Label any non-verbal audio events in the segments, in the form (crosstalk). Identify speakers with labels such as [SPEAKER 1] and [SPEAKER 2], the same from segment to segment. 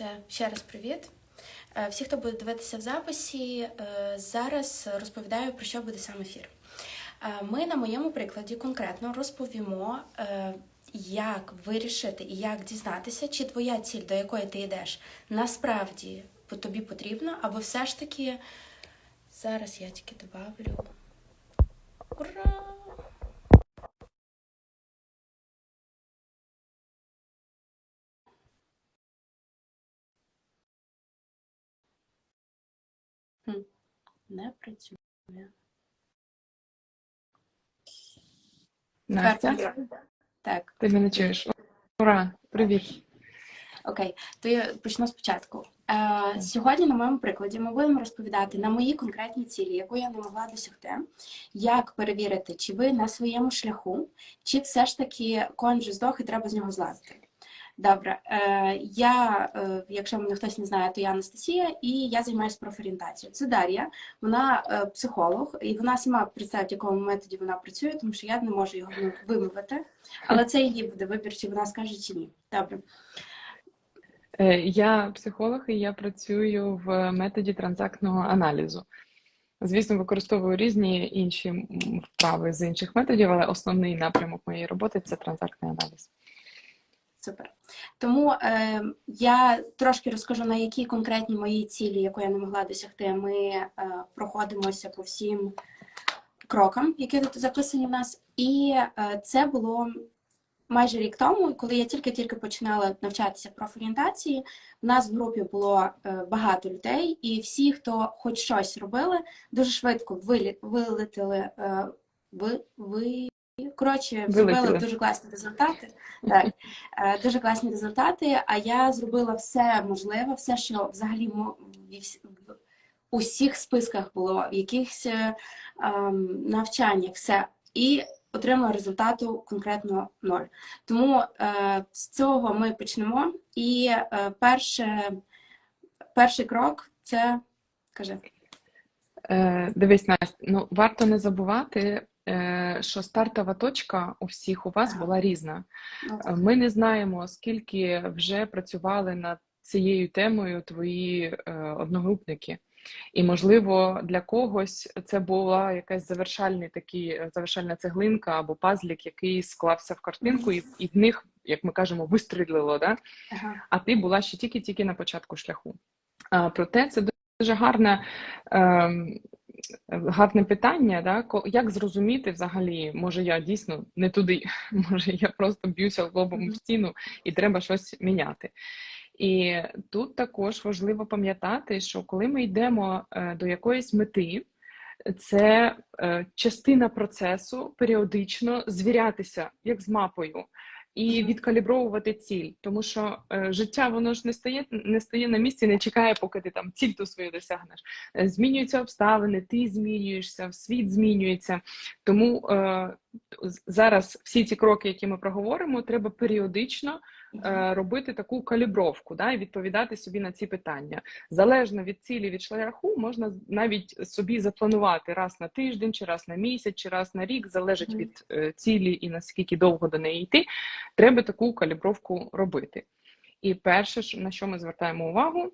[SPEAKER 1] Все, ще раз привіт. Е, Всі, хто буде дивитися в записі, е, зараз розповідаю про що буде сам ефір. Е, Ми на моєму прикладі конкретно розповімо, як вирішити і як дізнатися, чи твоя ціль, до якої ти йдеш, насправді тобі потрібна, або все ж таки зараз я тільки добавлю. Ура! Не працює.
[SPEAKER 2] Настя,
[SPEAKER 1] Так.
[SPEAKER 2] ти мене чуєш? Ура! Привіт!
[SPEAKER 1] Окей, то я почну спочатку. Е, сьогодні, на моєму прикладі, ми будемо розповідати на мої конкретні цілі, яку я не могла досягти, як перевірити, чи ви на своєму шляху, чи все ж таки конь вже здох і треба з нього злазити. Добре, е, я, е, якщо мене хтось не знає, то я Анастасія, і я займаюся профорієнтацією. Це Дар'я, вона е, психолог, і вона сама представить, в якому методі вона працює, тому що я не можу його ну, вимовити. Але це її буде вибір, чи вона скаже, чи ні. Добре.
[SPEAKER 2] Я психолог і я працюю в методі транзактного аналізу. Звісно, використовую різні інші вправи з інших методів, але основний напрямок моєї роботи це транзактний аналіз.
[SPEAKER 1] Супер. Тому е, я трошки розкажу, на які конкретні мої цілі, яку я не могла досягти, ми е, проходимося по всім крокам, які тут записані в нас. І е, це було майже рік тому, коли я тільки-тільки починала навчатися профорієнтації. У нас в групі було е, багато людей, і всі, хто хоч щось робили, дуже швидко вилі, вилетіли. Е, ви, ви, коротше, зробили дуже класні результати. Так, Е, дуже класні результати. А я зробила все можливе, все, що взагалі в усіх списках було, в якихось е, ем, навчаннях, все. І отримала результату конкретно ноль. Тому е, з цього ми почнемо. І е, перше, перший крок це каже.
[SPEAKER 2] Е, Дивись, Настя, ну варто не забувати, що стартова точка у всіх у вас була різна.
[SPEAKER 1] ну,
[SPEAKER 2] Е, Ми не знаємо, скільки вже працювали над цією темою твої е, одногрупники. І, можливо, для когось це була якась завершальний такий, е, завершальна цеглинка або пазлік, який склався в картинку, і, і в них, як ми кажемо, вистрілило. Да?
[SPEAKER 1] ага.
[SPEAKER 2] а ти була ще тільки-тільки на початку шляху. А, проте це дуже гарне, ем, гарне питання, да? як зрозуміти взагалі, може я дійсно не туди, (laughs) може я просто б'юся лобом в стіну і треба щось міняти. І тут також важливо пам'ятати, що коли ми йдемо е, до якоїсь мети, це е, частина процесу періодично звірятися як з мапою і відкалібровувати ціль, тому що е, життя воно ж не стає не стає на місці, не чекає, поки ти там ціль ту свою досягнеш. Е, Змінюються обставини, ти змінюєшся, світ змінюється. Тому е, зараз всі ці кроки, які ми проговоримо, треба періодично робити таку калібровку, да, і відповідати собі на ці питання. Залежно від цілі, від шляху, можна навіть собі запланувати раз на тиждень, чи раз на місяць, чи раз на рік, залежить від е, цілі і наскільки довго до неї йти. Треба таку калібровку робити. І перше, на що ми звертаємо увагу,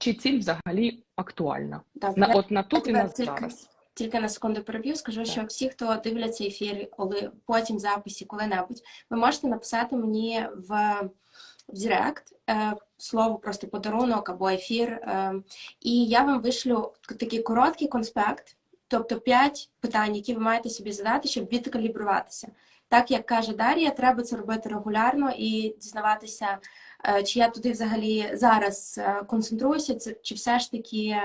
[SPEAKER 2] чи ціль взагалі актуальна.
[SPEAKER 1] Добре,
[SPEAKER 2] На от на тут і на
[SPEAKER 1] тільки-
[SPEAKER 2] зараз.
[SPEAKER 1] Тільки на секунду переб'ю, скажу, що всі, хто дивляться ефір, коли потім записі, коли-небудь, ви можете написати мені в, в Директ слово просто подарунок або ефір. Е, і я вам вишлю такий короткий конспект, тобто 5 питань, які ви маєте собі задати, щоб відкалібруватися. Так як каже Дар'я, треба це робити регулярно і дізнаватися, е, чи я туди взагалі зараз е, концентруюся, чи все ж таки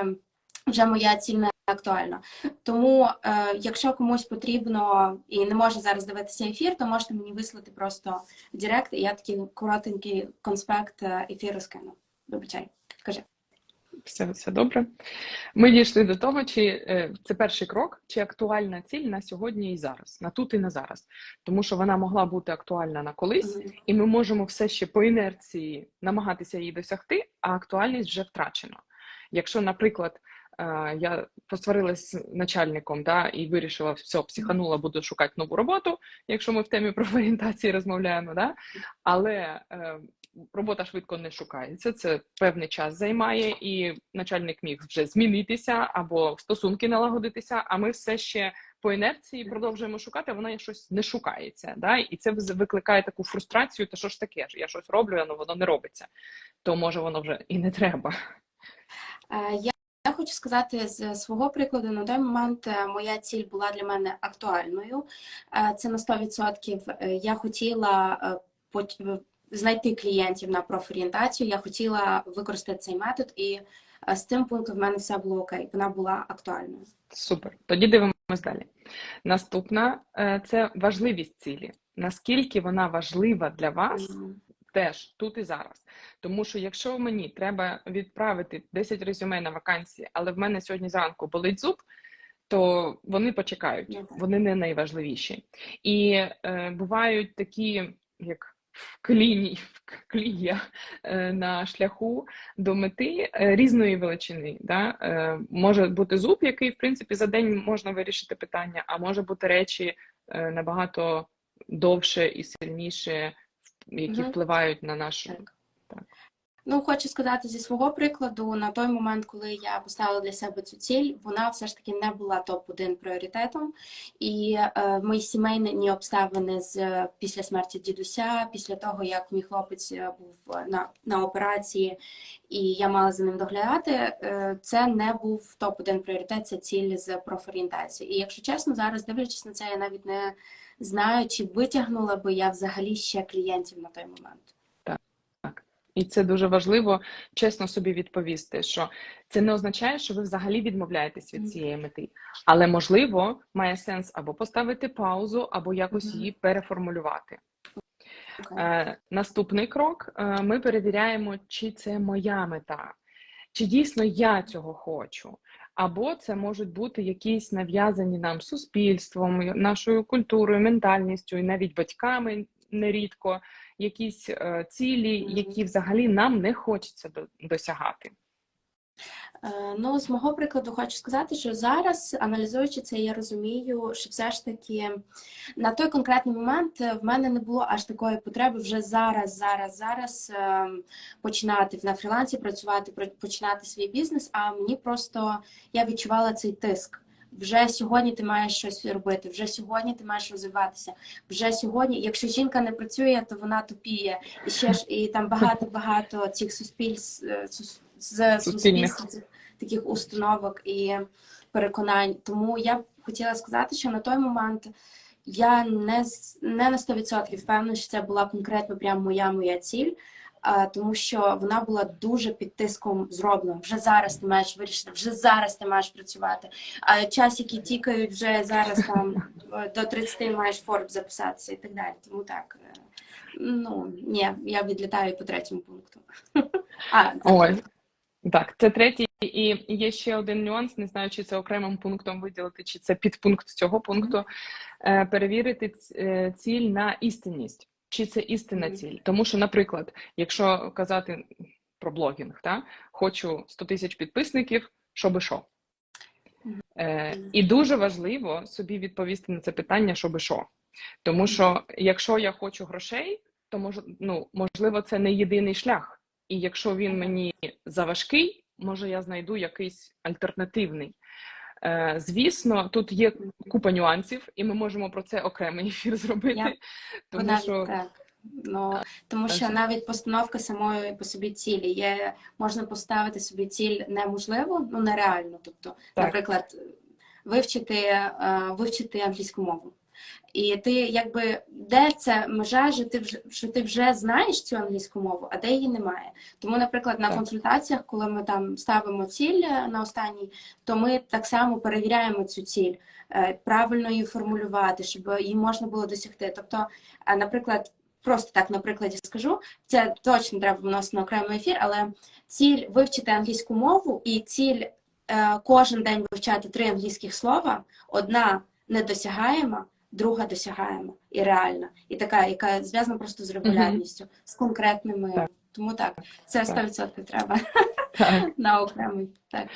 [SPEAKER 1] вже моя ціль не актуальна. Тому, е, якщо комусь потрібно і не може зараз дивитися ефір, то можете мені вислати просто в Директ, і я такий коротенький конспект е, ефіру скину. Вибачай, кажи.
[SPEAKER 2] Все, все добре. Ми дійшли до того, чи е, це перший крок, чи актуальна ціль на сьогодні і зараз, на тут і на зараз. Тому що вона могла бути актуальна на колись, і ми можемо все ще по інерції намагатися її досягти, а актуальність вже втрачена. Якщо, наприклад, я посварилась з начальником да, і вирішила, все, психанула, буду шукати нову роботу, якщо ми в темі профорієнтації розмовляємо, да? але е, робота швидко не шукається, це певний час займає, і начальник міг вже змінитися або стосунки налагодитися, а ми все ще по інерції продовжуємо шукати, а воно щось не шукається. Да? І це викликає таку фрустрацію, та що ж таке? Я щось роблю, але воно не робиться. То може воно вже і не треба.
[SPEAKER 1] Е, Я, я хочу сказати з свого прикладу, на той момент е, моя ціль була для мене актуальною. Е, Це на 100%. Е, Я хотіла знайти клієнтів на профорієнтацію, я хотіла використати цей метод, і з цим пунктом в мене все було окей. Вона була актуальною.
[SPEAKER 2] Супер. Тоді дивимось далі. Наступна це важливість цілі. Наскільки вона важлива для вас
[SPEAKER 1] Мгм.
[SPEAKER 2] Теж тут і зараз. Тому що якщо мені треба відправити 10 резюме на вакансії, але в мене сьогодні зранку болить зуб, то вони почекають,
[SPEAKER 1] Ну,
[SPEAKER 2] вони не найважливіші. І е, бувають такі, як в кліні, (laughs) клія е, на шляху до мети е, різної величини. Да? Е, може бути зуб, який, в принципі, за день можна вирішити питання, а може бути речі е, набагато довше і сильніше, які
[SPEAKER 1] Мгм.
[SPEAKER 2] впливають на нашу.
[SPEAKER 1] Так.
[SPEAKER 2] Так.
[SPEAKER 1] Ну, хочу сказати зі свого прикладу, на той момент, коли я поставила для себе цю ціль, вона все ж таки не була топ-1 пріоритетом. І е, мої сімейні обставини з е, після смерті дідуся, після того як мій хлопець е, був на, на операції, і я мала за ним доглядати, е, це не був топ-1 пріоритет, це ціль з профорієнтації. І якщо чесно, зараз дивлячись на це, я навіть не знаю, чи витягнула би я взагалі ще клієнтів на той момент. Так.
[SPEAKER 2] І це дуже важливо чесно собі відповісти, що це не означає, що ви взагалі відмовляєтесь від цієї мети. Але можливо має сенс або поставити паузу, або якось її переформулювати.
[SPEAKER 1] Окей.
[SPEAKER 2] Е, наступний крок: е, ми перевіряємо, чи це моя мета, чи дійсно я цього хочу. Або це можуть бути якісь нав'язані нам суспільством, нашою культурою, ментальністю і навіть батьками нерідко якісь е, цілі, які взагалі нам не хочеться до- досягати.
[SPEAKER 1] Е, Ну, з мого прикладу, хочу сказати, що зараз, аналізуючи це, я розумію, що все ж таки на той конкретний момент е, в мене не було аж такої потреби вже зараз, зараз, зараз е, починати на фрілансі працювати, починати свій бізнес. А мені просто я відчувала цей тиск. Вже сьогодні ти маєш щось робити, вже сьогодні ти маєш розвиватися. Вже сьогодні, якщо жінка не працює, то вона тупіє. І ще ж і там багато багато цих суспільств сус- з
[SPEAKER 2] Суспільних.
[SPEAKER 1] таких установок і переконань. Тому я б хотіла сказати, що на той момент я не не на 100% впевнена, що це була конкретно прям моя моя ціль. а, Тому що вона була дуже під тиском зроблена. Вже зараз ти маєш вирішити, вже зараз ти маєш працювати. А часики тікають вже зараз там (laughs) е, до 30 маєш форб записатися і так далі. Тому так. е, Ну ні, я відлітаю по третьому пункту. (laughs) А,
[SPEAKER 2] Ой, так, це третій, і є ще один нюанс. Не знаю, чи це окремим пунктом виділити, чи це підпункт цього пункту. Е, Перевірити е, ціль на істинність, чи це істинна ціль. Тому що, наприклад, якщо казати про блогінг, та хочу 100 тисяч підписників, що би що. Е, і дуже важливо собі відповісти на це питання, що би що. Тому що якщо я хочу грошей, то мож, ну, можливо, це не єдиний шлях. І якщо він мені заважкий, може я знайду якийсь альтернативний. Е, звісно, тут є купа нюансів, і ми можемо про це окремий ефір зробити.
[SPEAKER 1] Я
[SPEAKER 2] Тому
[SPEAKER 1] навіть
[SPEAKER 2] що
[SPEAKER 1] так. Ну, тому що навіть постановка самої по собі цілі є, можна поставити собі ціль неможливо, ну нереально. Тобто,
[SPEAKER 2] Так.
[SPEAKER 1] наприклад, вивчити, е, вивчити англійську мову. І ти якби де це межа, що ти вже що ти вже знаєш цю англійську мову, а де її немає. Тому, наприклад, на
[SPEAKER 2] Так.
[SPEAKER 1] консультаціях, коли ми там ставимо ціль е, на останній, то ми так само перевіряємо цю ціль, е, правильно її формулювати, щоб її можна було досягти. Тобто, е, наприклад, просто так на прикладі скажу, це точно треба вносити на окремий ефір, але ціль вивчити англійську мову і ціль е, кожен день вивчати три англійських слова, одна недосягаема, друга досягаема і реальна, і така, яка зв'язана просто з регулярністю, з конкретними.
[SPEAKER 2] Так.
[SPEAKER 1] Тому так, це 100% треба
[SPEAKER 2] так. (laughs)
[SPEAKER 1] на окремий. Так.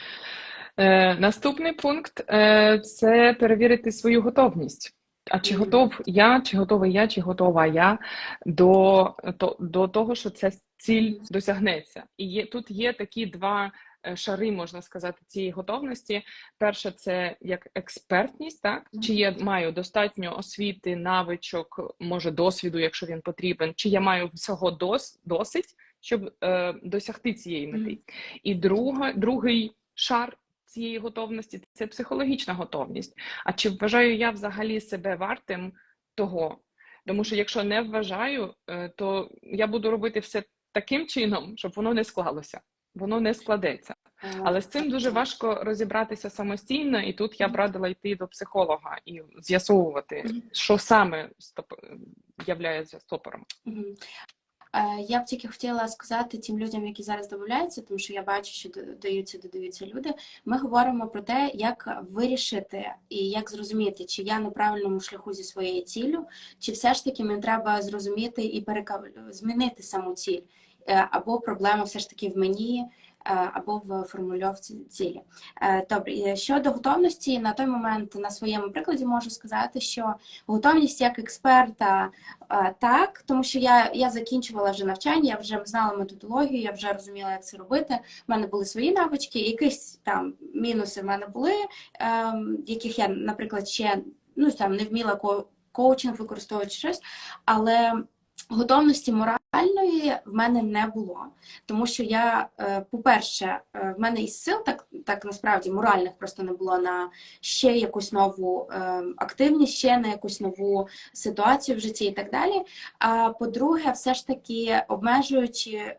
[SPEAKER 2] Е, наступний пункт е, це перевірити свою готовність. А чи готов я, чи готовий я, чи готова я до, то- до того, що ця ціль досягнеться? І є тут є такі два е, шари, можна сказати, цієї готовності. Перше, це як експертність, так чи я маю достатньо освіти, навичок, може досвіду, якщо він потрібен, чи я маю всього дос, досить, щоб е, досягти цієї мети. І друга, другий шар цієї готовності це психологічна готовність. А чи вважаю я взагалі себе вартим того? Тому що якщо не вважаю, е, то я буду робити все таким чином, щоб воно не склалося. Воно не складеться. Але з цим дуже важко розібратися самостійно, і тут я б радила йти до психолога і з'ясовувати, що саме стоп... стопором.
[SPEAKER 1] Я б тільки хотіла сказати тим людям, які зараз додаються, тому що я бачу, що додаються, додаються люди. Ми говоримо про те, як вирішити і як зрозуміти, чи я на правильному шляху зі своєю ціллю, чи все ж таки мені треба зрозуміти і перекав... змінити саму ціль, або проблема все ж таки в мені. е, Або в формульовці цілі. Е, Добре, щодо готовності, на той момент на своєму прикладі можу сказати, що готовність як експерта Е, Так, тому що я, я закінчувала вже навчання, я вже знала методологію, я вже розуміла, як це робити. У мене були свої навички, якісь там мінуси в мене були, ем, яких я, наприклад, ще ну, там, не вміла коучинг використовувати щось, але готовності моральної в мене не було. Тому що я, е, по-перше, е, в мене із сил так, так насправді моральних просто не було на ще якусь нову ем, активність, ще на якусь нову ситуацію в житті і так далі. А по-друге, все ж таки обмежуючи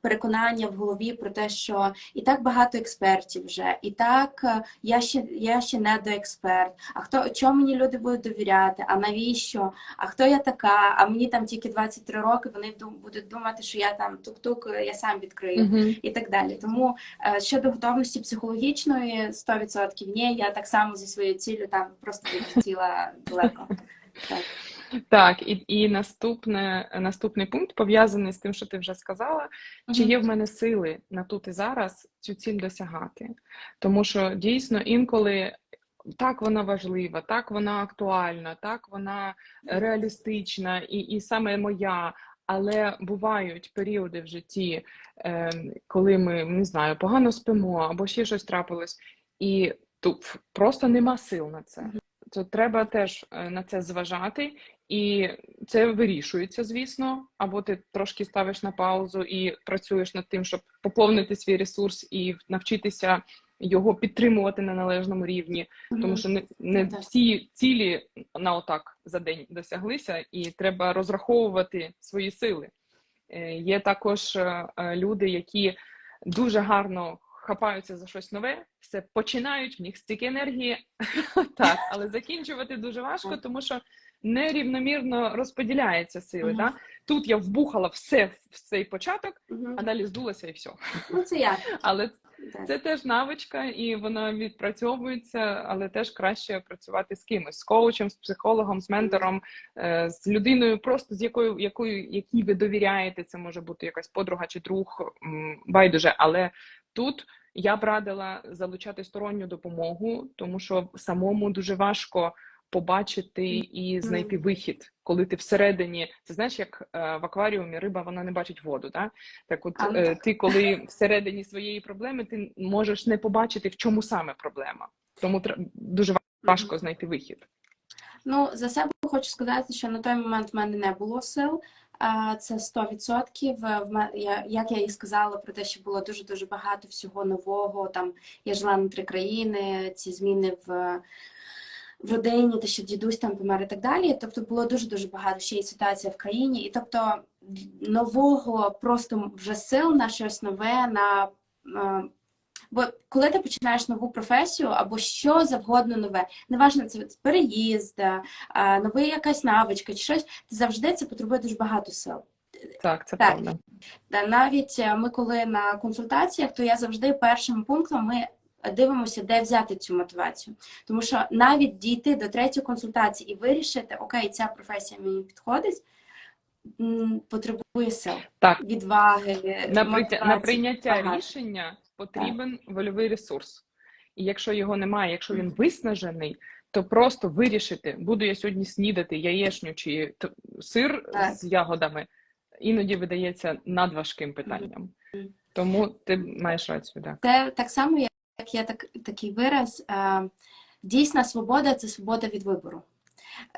[SPEAKER 1] переконання в голові про те, що і так багато експертів вже, і так е, я ще я ще не доексперт. А хто чому мені люди будуть довіряти? А навіщо? А хто я така? А мені там тільки 23 роки. Вони будуть думати, що я там тук-тук, я сам відкрию
[SPEAKER 2] Мгм.
[SPEAKER 1] і так далі. Тому е, щодо готовності психологічної, 100% ні, я так само зі своєю ціллю там просто відлетіла далеко. Так.
[SPEAKER 2] Так, і, і наступне, наступний пункт пов'язаний з тим, що ти вже сказала. Чи є в мене сили на тут і зараз цю ціль досягати? Тому що дійсно інколи так вона важлива, так вона актуальна, так вона реалістична і, і саме моя. Але бувають періоди в житті, е, коли ми не знаю, погано спимо або ще щось трапилось, і тут просто нема сил на це. То треба теж е, на це зважати, і це вирішується, звісно. Або ти трошки ставиш на паузу і працюєш над тим, щоб поповнити свій ресурс і навчитися його підтримувати на належному рівні, тому що не, не
[SPEAKER 1] Так.
[SPEAKER 2] всі цілі на отак за день досяглися, і треба розраховувати свої сили. Е, Є також е, е, люди, які дуже гарно хапаються за щось нове, все починають, в них стільки енергії, (laughs) так, але закінчувати дуже важко, тому що нерівномірно розподіляються сили.
[SPEAKER 1] Мгм.
[SPEAKER 2] Тут я вбухала все в цей початок,
[SPEAKER 1] Мгм.
[SPEAKER 2] а далі здулася і все.
[SPEAKER 1] Ну, це я.
[SPEAKER 2] Але
[SPEAKER 1] Так.
[SPEAKER 2] це теж навичка, і вона відпрацьовується, але теж краще працювати з кимось, з коучем, з психологом, з ментором, е, з людиною, просто з якою, якою якій ви довіряєте. Це може бути якась подруга чи друг, байдуже. Але тут я б радила залучати сторонню допомогу, тому що самому дуже важко. Побачити і знайти вихід, коли ти всередині, це знаєш, як е, в акваріумі риба вона не бачить воду. Да? Так, от
[SPEAKER 1] А,
[SPEAKER 2] е,
[SPEAKER 1] так.
[SPEAKER 2] ти, коли всередині своєї проблеми, ти можеш не побачити, в чому саме проблема. Тому дуже важко знайти вихід.
[SPEAKER 1] Ну, за себе хочу сказати, що на той момент в мене не було сил. Це 100%. В ме- Як я і сказала про те, що було дуже-дуже багато всього нового. Там я жила на три країни, ці зміни в родині, те, що дідусь там помер і так далі. Тобто було дуже-дуже багато ще й ситуація в країні. І тобто нового просто вже сил на щось нове, на е, Бо коли ти починаєш нову професію або що завгодно нове, неважно, це переїзд, е, нова якась навичка чи щось, ти завжди це потребує дуже багато сил.
[SPEAKER 2] Так, це
[SPEAKER 1] Так.
[SPEAKER 2] правда.
[SPEAKER 1] Та навіть е, ми, коли на консультаціях, то я завжди першим пунктом ми дивимося, де взяти цю мотивацію. Тому що навіть дійти до третьої консультації і вирішити, окей, ця професія мені підходить, потребує сил,
[SPEAKER 2] Так,
[SPEAKER 1] відваги,
[SPEAKER 2] на,
[SPEAKER 1] мотивації.
[SPEAKER 2] на прийняття
[SPEAKER 1] багато.
[SPEAKER 2] рішення потрібен вольовий ресурс. І якщо його немає, якщо він виснажений, то просто вирішити, буду я сьогодні снідати яєчню чи сир
[SPEAKER 1] Так.
[SPEAKER 2] з ягодами, іноді видається надважким питанням. Тому ти маєш рацію, так.
[SPEAKER 1] Це так само, як є так, такий вираз. Е, дійсна свобода це свобода від вибору.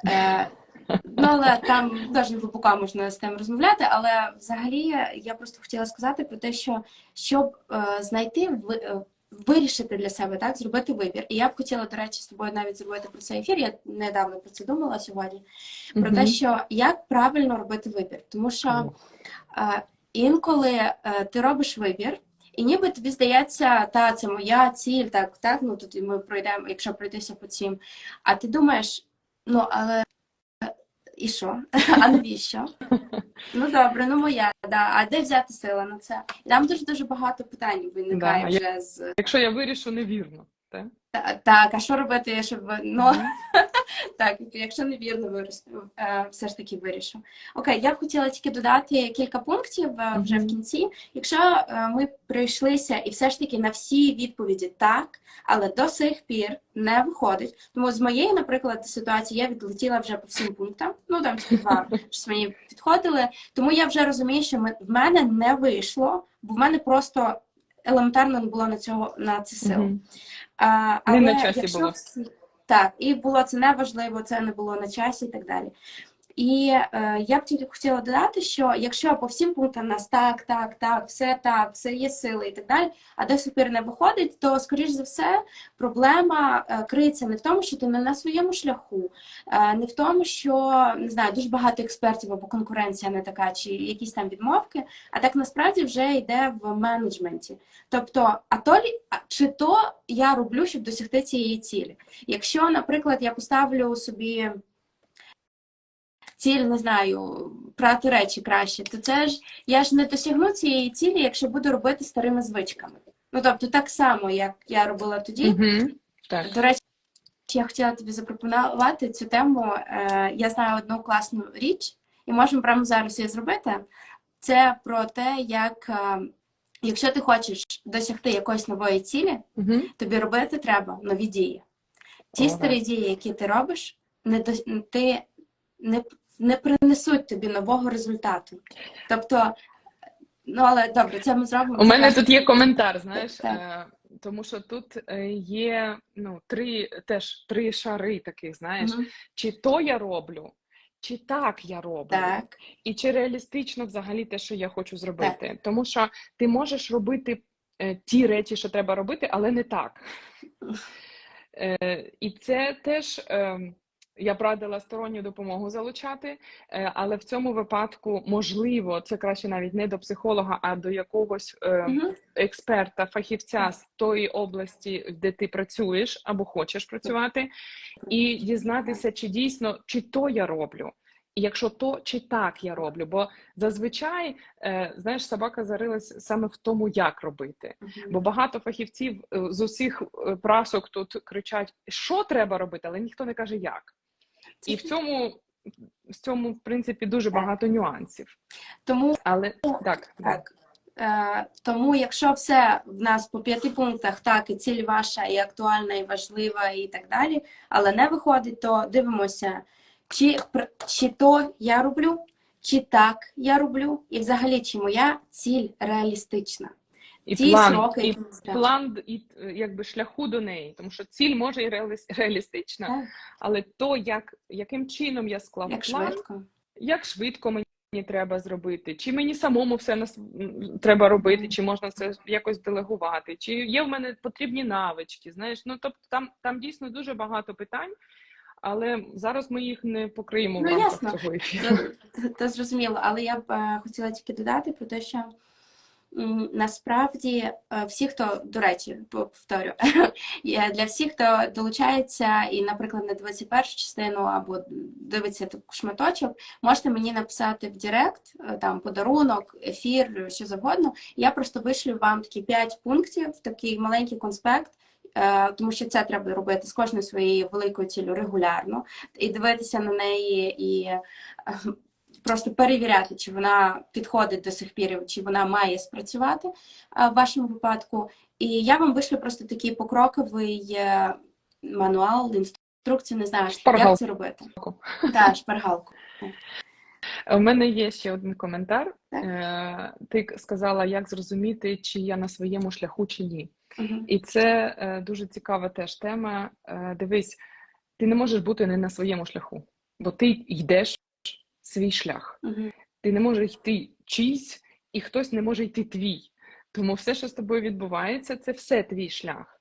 [SPEAKER 1] Е, ну, але там дуже глибоко можна з тим розмовляти. Але взагалі я просто хотіла сказати про те, що щоб е, знайти е, вирішити для себе, так, зробити вибір. І я б хотіла, до речі, з тобою навіть зробити про цей ефір. Я недавно про це думала сьогодні. Про те, що як правильно робити вибір. Тому що е, інколи е, ти робиш вибір, і ніби тобі здається, та це моя ціль, так, так, ну тут ми пройдемо, якщо пройтися по цім. А ти думаєш, ну але і що? (laughs) А навіщо? Ну добре, ну моя, да. А де взяти сили на це? Там дуже дуже багато питань виникає
[SPEAKER 2] Да,
[SPEAKER 1] вже з
[SPEAKER 2] Якщо я вирішу невірно,
[SPEAKER 1] та- так, а що робити, щоб ну (laughs) так, якщо невірно виріс, е, все ж таки вирішу. Окей, я б хотіла тільки додати кілька пунктів е, вже в кінці. Якщо е, ми пройшлися і все ж таки на всі відповіді так, але до сих пір не виходить. Тому з моєї, наприклад, ситуації я відлетіла вже по всім пунктам. Ну там тільки два (laughs) щось мені підходили. Тому я вже розумію, що ми- в мене не вийшло, бо в мене просто елементарно не було на цього на це сил.
[SPEAKER 2] Мгм.
[SPEAKER 1] А,
[SPEAKER 2] Не
[SPEAKER 1] але
[SPEAKER 2] на часі
[SPEAKER 1] якщо
[SPEAKER 2] було.
[SPEAKER 1] Так, і було це неважливо, це не було на часі і так далі. І е, я б тільки хотіла додати, що якщо по всім пунктам нас так, так, так, все так, все є сили і так далі, а до сих не виходить, то скоріш за все проблема е, криється не в тому, що ти не на своєму шляху, е, не в тому, що не знаю, дуже багато експертів або конкуренція не така, чи якісь там відмовки, а так насправді вже йде в менеджменті. Тобто, а то чи то я роблю, щоб досягти цієї цілі? Якщо, наприклад, я поставлю собі ціль, не знаю, прати речі краще, то це ж я ж не досягну цієї цілі, якщо буду робити старими звичками. Ну тобто, так само, як я робила тоді.
[SPEAKER 2] Мгм. Так.
[SPEAKER 1] До речі, я хотіла тобі запропонувати цю тему. Е, Я знаю одну класну річ, і можемо прямо зараз її зробити. Це про те, як е, якщо ти хочеш досягти якоїсь нової цілі,
[SPEAKER 2] Мгм.
[SPEAKER 1] тобі робити треба нові дії. Ті
[SPEAKER 2] О,
[SPEAKER 1] старі дії, які ти робиш, не до, ти не, не принесуть тобі нового результату. Тобто, ну але добре, це ми зробимо.
[SPEAKER 2] У мене тут є коментар, знаєш,
[SPEAKER 1] Так.
[SPEAKER 2] е, тому що тут е, є ну, три, теж три шари таких, знаєш,
[SPEAKER 1] Мгм.
[SPEAKER 2] чи то я роблю, чи так я роблю,
[SPEAKER 1] Так,
[SPEAKER 2] і чи реалістично взагалі те, що я хочу зробити. Тому що ти можеш робити е, ті речі, що треба робити, але не так. І це теж. Я б радила сторонню допомогу залучати, е, але в цьому випадку можливо це краще навіть не до психолога, а до якогось е, експерта, фахівця з тої області, де ти працюєш або хочеш працювати, і дізнатися, чи дійсно чи то я роблю. І якщо то, чи так я роблю, бо зазвичай, е, знаєш, собака зарилась саме в тому, як робити. Бо багато фахівців з усіх прасок тут кричать, що треба робити, але ніхто не каже як. І в цьому, в цьому, в принципі, дуже багато нюансів.
[SPEAKER 1] Тому
[SPEAKER 2] Але так,
[SPEAKER 1] Так. Е, тому, якщо все в нас по п'яти пунктах, так, і ціль ваша, і актуальна, і важлива, і так далі, але не виходить, то дивимося, чи, чи то я роблю, чи так я роблю, і взагалі, чи моя ціль реалістична.
[SPEAKER 2] І
[SPEAKER 1] Ті
[SPEAKER 2] план,
[SPEAKER 1] сроки,
[SPEAKER 2] і план і е, якби шляху до неї, тому що ціль може і реаліс- реалістична,
[SPEAKER 1] Так,
[SPEAKER 2] але то, як, яким чином я склав
[SPEAKER 1] як
[SPEAKER 2] план,
[SPEAKER 1] швидко.
[SPEAKER 2] як швидко мені треба зробити, чи мені самому все нас треба робити, чи можна це якось делегувати, чи є в мене потрібні навички. Знаєш, ну тобто там, там дійсно дуже багато питань, але зараз ми їх не покриємо в
[SPEAKER 1] Ну,
[SPEAKER 2] рамках
[SPEAKER 1] ясно.
[SPEAKER 2] цього ефіру.
[SPEAKER 1] Це зрозуміло, але я б е, хотіла тільки додати про те, що насправді е, всі, хто, до речі, повторю, (laughs) для всіх, хто долучається і, наприклад, не дивиться першу частину або дивиться таку шматочок, можете мені написати в Директ, е, там подарунок, ефір, що завгодно. Я просто вишлю вам такі 5 пунктів, такий маленький конспект. е, Тому що це треба робити з кожною своєю великою ціллю регулярно і дивитися на неї і просто перевіряти, чи вона підходить до сих пір, чи вона має спрацювати е, в вашому випадку. І я вам вишлю просто такий покроковий е, мануал, інструкцію, не знаю, як це робити. Так, шпаргалку.
[SPEAKER 2] У мене є ще один коментар.
[SPEAKER 1] Так.
[SPEAKER 2] Е, Ти сказала, як зрозуміти, чи я на своєму шляху, чи ні.
[SPEAKER 1] Мгм.
[SPEAKER 2] І це е, дуже цікава теж тема. Е, Дивись, ти не можеш бути не на своєму шляху, бо ти йдеш свій шлях.
[SPEAKER 1] Мгм.
[SPEAKER 2] Ти не можеш йти чийсь, і хтось не може йти твій. Тому все, що з тобою відбувається, це все твій шлях.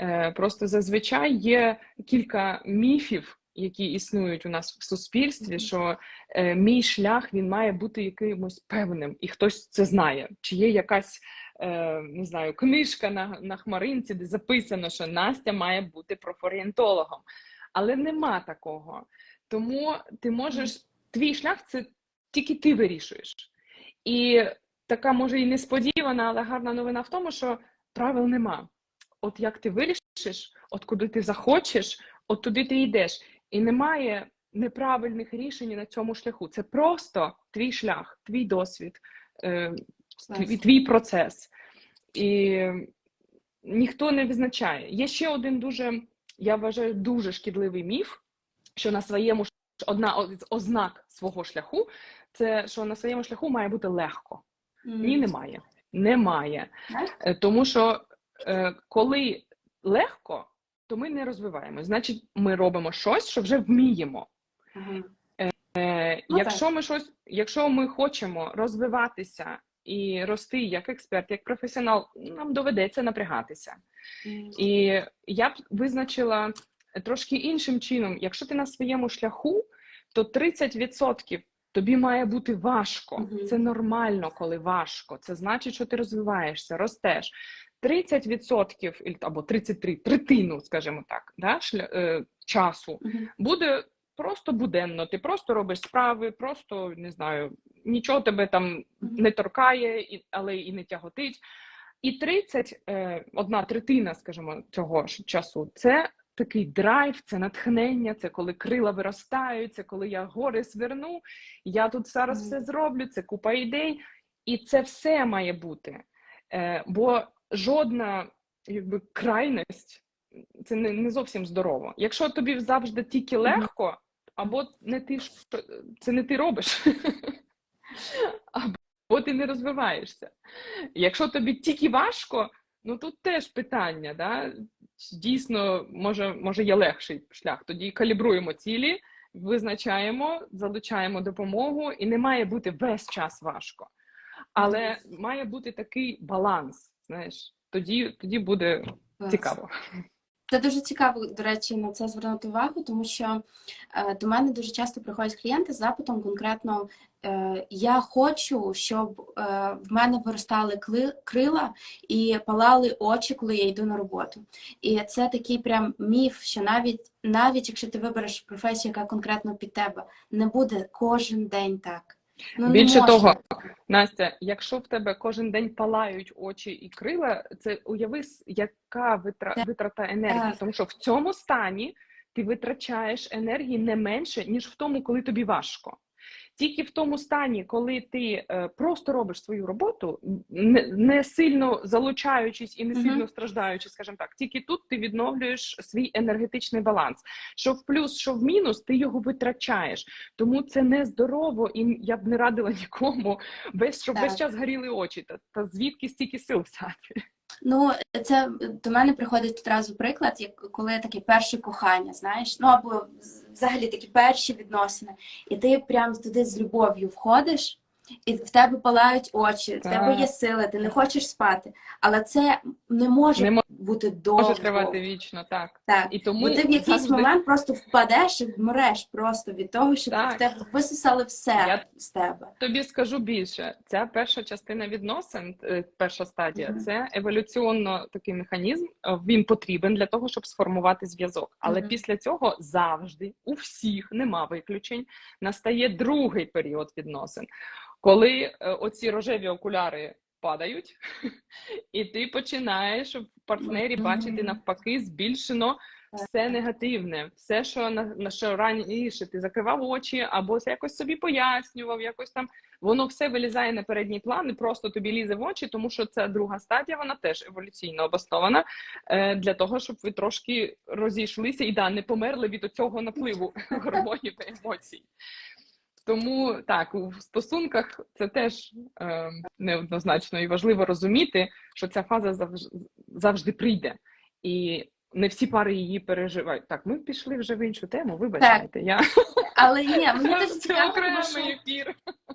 [SPEAKER 2] Е, Просто зазвичай є кілька міфів, які існують у нас в суспільстві,
[SPEAKER 1] Мгм.
[SPEAKER 2] що е, мій шлях він має бути якимось певним, і хтось це знає. Чи є якась е, не знаю, книжка на, на хмаринці, де записано, що Настя має бути профорієнтологом. Але нема такого. Тому ти можеш, твій шлях це тільки ти вирішуєш. І така, може, і несподівана, але гарна новина в тому, що правил нема. От як ти вирішиш, от куди ти захочеш, от туди ти йдеш. І немає неправильних рішень на цьому шляху. Це просто твій шлях, твій досвід, е, твій, твій процес. І ніхто не визначає. Є ще один дуже, я вважаю, дуже шкідливий міф, що на своєму одна з ознак свого шляху це що на своєму шляху має бути легко.
[SPEAKER 1] Мгм.
[SPEAKER 2] Ні, немає. Немає.
[SPEAKER 1] Так?
[SPEAKER 2] Е, Тому що е, коли легко, то ми не розвиваємось. Значить, ми робимо щось, що вже вміємо.
[SPEAKER 1] Мгм.
[SPEAKER 2] Е,
[SPEAKER 1] Ну,
[SPEAKER 2] якщо ми щось, якщо ми хочемо розвиватися і рости як експерт, як професіонал, нам доведеться напрягатися.
[SPEAKER 1] Мгм.
[SPEAKER 2] І я б визначила трошки іншим чином. Якщо ти на своєму шляху, то 30% тобі має бути важко.
[SPEAKER 1] Мгм.
[SPEAKER 2] Це нормально, коли важко. Це значить, що ти розвиваєшся, ростеш. 30% або 33, третину, скажімо так, да, шля, е, часу
[SPEAKER 1] Мгм.
[SPEAKER 2] буде просто буденно. Ти просто робиш справи, просто не знаю, нічого тебе там не торкає, і, але і не тяготить. І 30, е, одна третина, скажімо, цього ж часу, це такий драйв, це натхнення, це коли крила виростають, це коли я гори сверну, я тут зараз все зроблю, це купа ідей, і це все має бути. Е, бо жодна якби, крайність це не, не зовсім здорово. Якщо тобі завжди тільки легко, або не ти це не ти робиш, (laughs) або ти не розвиваєшся. Якщо тобі тільки важко, ну тут теж питання, да? Дійсно, може, може є легший шлях. Тоді калібруємо цілі, визначаємо, залучаємо допомогу, і не має бути весь час важко. Але має бути такий баланс. Знаєш, тоді, тоді буде цікаво.
[SPEAKER 1] Це дуже цікаво, до речі, на це звернути увагу, тому що е, до мене дуже часто приходять клієнти з запитом конкретно е, я хочу, щоб е, в мене виростали крила і палали очі, коли я йду на роботу. І це такий прям міф, що навіть навіть якщо ти вибереш професію, яка конкретно під тебе, не буде кожен день так. Ну,
[SPEAKER 2] Більше
[SPEAKER 1] можна
[SPEAKER 2] того. Настя, якщо в тебе кожен день палають очі і крила, це уяви, яка витра... Витрата енергії, тому що в цьому стані ти витрачаєш енергії не менше, ніж в тому, коли тобі важко. Тільки в тому стані, коли ти е, просто робиш свою роботу, не, сильно залучаючись і не сильно страждаючи, скажімо так, тільки тут ти відновлюєш свій енергетичний баланс. Що в плюс, що в мінус, ти його витрачаєш. Тому це нездорово, і я б не радила нікому весь, щоб весь час горіли очі. Та, та звідки стільки сил взяти?
[SPEAKER 1] Ну, це до мене приходить одразу приклад, як коли таке перше кохання, знаєш, ну або взагалі такі перші відносини, і ти прям туди з любов'ю входиш, і в тебе палають очі, в тебе є сили, ти не хочеш спати. Але це не може
[SPEAKER 2] Не мо-
[SPEAKER 1] бути довго.
[SPEAKER 2] Може тривати вічно, так.
[SPEAKER 1] Так.
[SPEAKER 2] І тому
[SPEAKER 1] Бо ти в якийсь
[SPEAKER 2] завжди-
[SPEAKER 1] момент просто впадеш і вмреш просто від того, що
[SPEAKER 2] Так.
[SPEAKER 1] в тебе висосали все
[SPEAKER 2] Я-
[SPEAKER 1] з тебе.
[SPEAKER 2] Тобі скажу більше, ця перша частина відносин, е, перша стадія,
[SPEAKER 1] Мгм.
[SPEAKER 2] це еволюціонно такий механізм. е, Він потрібен для того, щоб сформувати зв'язок. Але
[SPEAKER 1] Мгм.
[SPEAKER 2] після цього завжди у всіх нема виключень. Настає другий період відносин, коли е, оці рожеві окуляри падають, (laughs) і ти починаєш в партнері бачити навпаки збільшено все негативне, все, що на, на що раніше ти закривав очі, або якось собі пояснював, якось там воно все вилізає на передній план і просто тобі лізе в очі, тому що ця друга стадія, вона теж еволюційно обоснована е, для того, щоб ви трошки розійшлися і да, не померли від цього напливу (laughs) гормонів та емоцій. Тому так, у стосунках це теж е, неоднозначно і важливо розуміти, що ця фаза завжди, завжди прийде. І не всі пари її переживають. Так, ми пішли вже в іншу тему, вибачайте. Я
[SPEAKER 1] Але ні, мені дуже цікаво, тому що.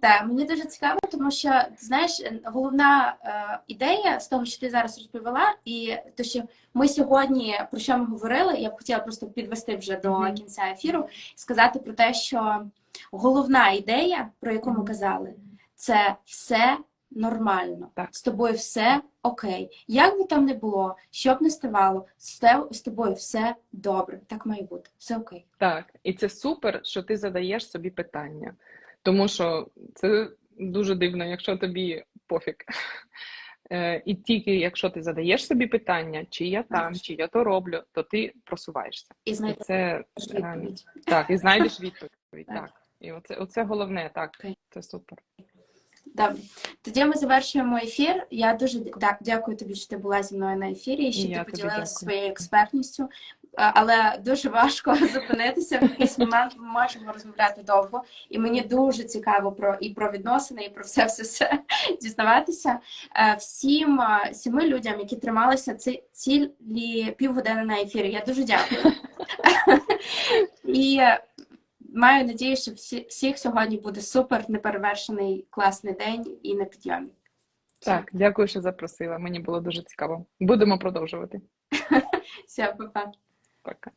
[SPEAKER 1] Так, мені дуже цікаво, тому що ти знаєш, головна е, ідея з того, що ти зараз розповіла, і те, що ми сьогодні про що ми говорили, я б хотіла просто підвести вже до кінця ефіру і сказати про те, що головна ідея, про яку ми казали, це все нормально.
[SPEAKER 2] Так.
[SPEAKER 1] З тобою все окей. Як би там не було, що б не ставало, з з тобою все добре. Так має бути. Все окей.
[SPEAKER 2] Так, і це супер, що ти задаєш собі питання, тому що це дуже дивно, якщо тобі пофіг. Е, І тільки якщо ти задаєш собі питання, чи я там, чи я то роблю, то ти просуваєшся.
[SPEAKER 1] І
[SPEAKER 2] І це
[SPEAKER 1] відповідь.
[SPEAKER 2] Так, і знайдеш відповідь.
[SPEAKER 1] Так.
[SPEAKER 2] Так. І оце, оце головне, так.
[SPEAKER 1] Окей.
[SPEAKER 2] Це супер.
[SPEAKER 1] Добре, тоді ми завершуємо ефір. Я дуже так дякую тобі, що ти була зі мною на ефірі, і що ти поділилася своєю експертністю. Але дуже важко (laughs) зупинитися. В якийсь момент ми можемо розмовляти довго, і мені дуже цікаво про і про відносини, і про все все все (laughs) дізнаватися. Е, Всім е, сіми людям, які трималися ці цілі півгодини на ефірі. Я дуже дякую. (laughs) І е, маю надію, що всі, всіх сьогодні буде супер неперевершений класний день і на підйомі.
[SPEAKER 2] Так, дякую, що запросила. Мені було дуже цікаво. Будемо продовжувати. (laughs)
[SPEAKER 1] Все, па-па.
[SPEAKER 2] Пока.